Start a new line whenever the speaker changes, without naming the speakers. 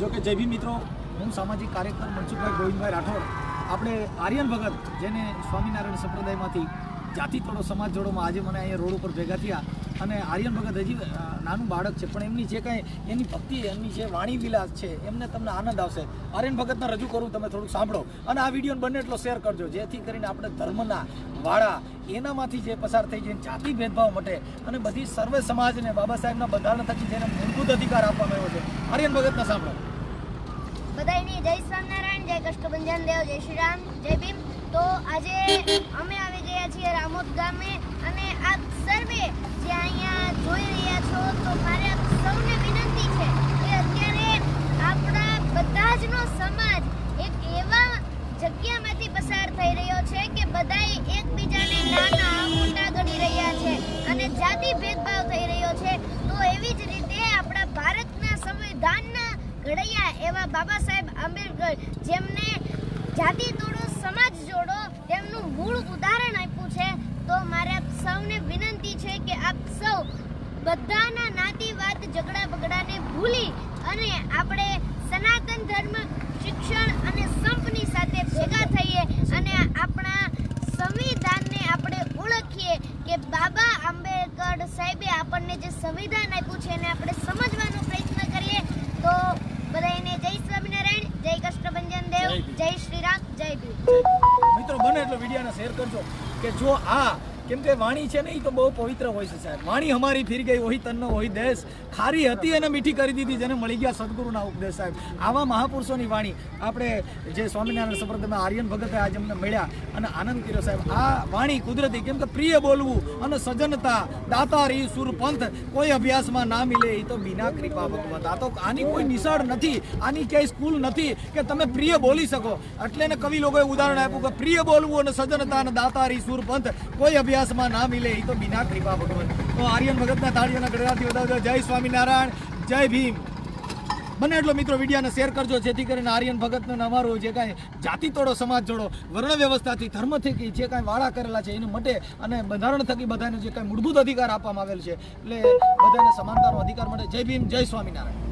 જો કે જય ભીમ મિત્રો, હું સામાજિક કાર્યકર મનસુખભાઈ ગોવિંદભાઈ રાઠોડ, આપણે આર્યન ભગત, જેને સ્વામિનારાયણ સંપ્રદાયમાંથી જાતિ તોડો સમાજ જોડોમાં આજે મને અહીંયા રોડ ઉપર ભેગા થયા અને આર્યન ભગત હજી નાનું બાળક છે, પણ એમની જે કાંઈ, એની ભક્તિ, એમની જે વાણી વિલાસ છે, એમને તમને આનંદ આવશે. આર્યન ભગતને રજૂ કરું, તમે થોડુંક સાંભળો. અને આ વિડીયોને બને એટલો શેર કરજો, જેથી કરીને આપણે ધર્મના વાળા, એનામાંથી જે પસાર થઈ જાય જાતિ ભેદભાવ મટે અને બધી સર્વે સમાજને, બાબા સાહેબના બંધારણ થકી જેને મૂળભૂત અધિકાર આપવામાં આવ્યો છે. આર્યન ભગતને સાંભળો.
બધાની જય સ્વામિનારાયણ, જય કષ્ટભંજન દેવ, જય શ્રી રામ, જય ભીમ. તો આજે અમે છીએ રામોદ ગામે અને આપ સર્વે જે અહીંયા જોઈ રહ્યા છો, તો મારે આપ સૌને વિનંતી છે કે અત્યારે આપણા બધા જનો સમાજ એક એવા જગ્યામાંથી પસાર થઈ રહ્યો છે કે બધા એકબીજાને નાના, મોટા ગણી રહ્યા છે અને જાતિ ભેદભાવ થઈ રહ્યો છે. તો એવી જ રીતે આપણા ભારતના સંવિધાનના ઘડૈયા એવા બાબા સાહેબ આંબેડકર જેમને જાતિ તોડો સમાજ જોડો તેમનું મૂળ ઉદાહરણ આપ્યું છે તો મારે આપ સૌને વિનંતી છે કે આપ સૌ બધાના નાતીવાદ ઝઘડા બગડાને ભૂલી અને આપણે સનાતન ધર્મ શિક્ષણ અને સંપની સાથે ભેગા થઈએ અને આપણા સંવિધાનને આપણે ઓળખીએ કે બાબા આંબેડકર સાહેબે આપણને જે સંવિધાન આપ્યું છે એને આપણે સમજવાનો પ્રયત્ન કરીએ. તો બધાને જય સ્વામિનારાયણ જય કૃષ્ણભંજન દેવ
જય
શ્રી રામ જય ભીમ.
મિત્રો બને એટલો વિડીયોને શેર કરજો કે જો આ કેમ કે વાણી છે ને એ તો બહુ પવિત્ર હોય છે સાહેબ. વાણી અમારી ફીર ગઈ, ઓહી તન્નો, ઓહી દેશ. ખારી હતી અને મીઠી કરી દીધી, જેને મળી ગયા સદગુરુના ઉપદેશ સાહેબ. આવા મહાપુરુષોની વાણી આપણે જે સ્વામિનારાયણ સંપ્રદાયમાં આર્યન ભગતે આજે અમને મળ્યા અને આનંદ કર્યો સાહેબ. આ વાણી કુદરતી, કેમ કે પ્રિય બોલવું અને સજનતા દાતારી, સુરપંથ, કોઈ અભ્યાસમાં ના મિલે એ તો બિના કૃપા ભગવત આ તો આની કોઈ નિશાળ નથી, આની ક્યાંય સ્કૂલ નથી કે તમે પ્રિય બોલી શકો. એટલે કવિ લોકોએ ઉદાહરણ આપ્યું કે પ્રિય બોલવું અને સજનતા અને દાતારી, સુરપંથ, કોઈ અભ્યાસમાં ના મિલે એ તો બિના કૃપા ભગવાન. તો આર્યન ભગતના તાળીઓના ગળગાથી વધાવજો. જય સ્વામિનારાયણ, જય ભીમ. બને એટલો મિત્રો વિડીયોને શેર કરજો, જેથી કરીને આર્યન ભગતનો અમારું જે કાંઈ જાતિ તોડો, સમાજ જોડો, વર્ણ વ્યવસ્થાથી ધર્મ થકી જે કાંઈ વાળા કરેલા છે, એને મટે અને બંધારણ થકી બધાને જે કાંઈ મૂળભૂત અધિકાર આપવામાં આવેલ છે. એટલે બધાને સમાનતાનો અધિકાર મળે. જય ભીમ, જય સ્વામિનારાયણ.